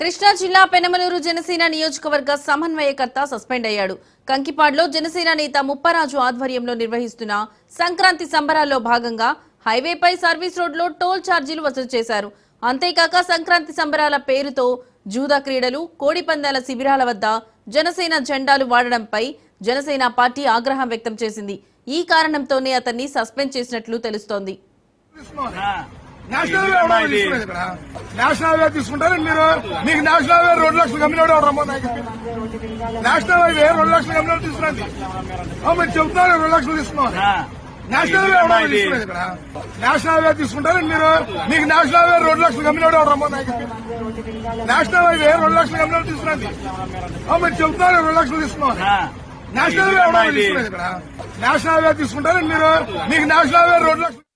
కృష్ణా జిల్లా పెనమలూరు జనసేన నియోజకవర్గ సమన్వయకర్త సస్పెండ్ అయ్యాడు. కంకిపాడులో జనసేన నేత ముప్పరాజు ఆధ్వర్యంలో నిర్వహిస్తున్న సంక్రాంతి సంబరాల్లో భాగంగా హైవేపై సర్వీస్ రోడ్లో టోల్ ఛార్జీలు వసూలు చేశారు. అంతేకాక సంక్రాంతి సంబరాల పేరుతో జూదా క్రీడలు కోడిపందాల శిబిరాల వద్ద జనసేన జెండాలు వాడడంపై జనసేన పార్టీ ఆగ్రహం వ్యక్తం చేసింది. ఈ కారణంతోనే అతన్ని సస్పెండ్ చేసినట్లు తెలుస్తోంది. నేషనల్ ఎవడో తీసుకునేది ఇక్కడ నేషనల్ హైవే తీసుకుంటారు మీరు మీకు నేషనల్ హైవే రెండు లక్షలు కమ్మినాడు ఎవరు రమ్మని నేషనల్ హైవే రెండు లక్షలు కమ్మినాడు తీసుకురండి మీరు చెబుతున్నారు రెండు లక్షలు తీసుకున్నారు నేషనల్ ఎవడో తీసుకునేది ఇక్కడ నేషనల్ హైవే తీసుకుంటారు మీరు మీకు నేషనల్ హైవే రెండు లక్షలు కమ్మినాడు ఎవరు రమ్మని నేషనల్ హైవే రెండు లక్షలు కమ్మినాడు తీసుకురండి మీరు చెబుతున్నారు రెండు లక్షలు తీసుకున్నారు నేషనల్ ఎవడో తీసుకునేది ఇక్కడ నేషనల్ హైవే తీసుకుంటారు మీరు మీకు నేషనల్ హైవే రెండు లక్షలు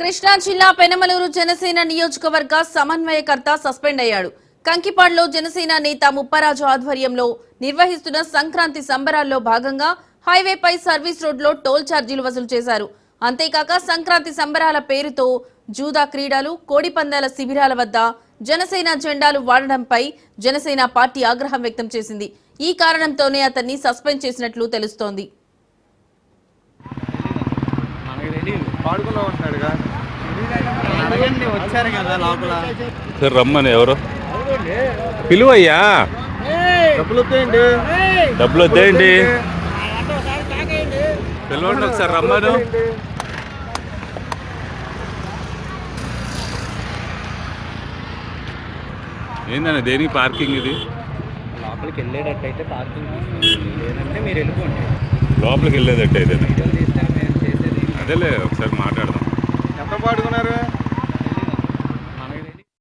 కృష్ణా జిల్లా పెనమలూరు జనసేన నియోజకవర్గ సమన్వయకర్త సస్పెండ్ అయ్యాడు. కంకిపాడులో జనసేన నేత ముప్పరాజు ఆధ్వర్యంలో నిర్వహిస్తున్న సంక్రాంతి సంబరాల్లో భాగంగా హైవేపై సర్వీస్ రోడ్లో టోల్ ఛార్జీలు వసూలు చేశారు. అంతేకాక సంక్రాంతి సంబరాల పేరుతో జూదా క్రీడలు కోడిపందాల శిబిరాల వద్ద జనసేన జెండాలు వాడడంపై జనసేన పార్టీ ఆగ్రహం వ్యక్తం చేసింది. ఈ కారణంతోనే అతన్ని సస్పెండ్ చేసినట్లు తెలుస్తోంది. పాడుకున్నాం అంటున్నాడుగా. అడగండి వచ్చారు కదా లోపల. సరే రమ్మని ఎవరు? పిలువయ్యా. డబ్బులు వస్తాయండి డబ్బులు వద్దేంటి పిలవండి ఒకసారి రమ్మను. ఏందన్న దేనికి పార్కింగ్ ఇది? లోపలికి వెళ్ళేటట్టయితే పార్కింగ్ లేదంటే మీరు వెళ్ళిపోండి. లోపలికి వెళ్ళేదట్టు అదేలే ఒకసారి మాట్లాడదాం. ఎంత పాడుకున్నారు?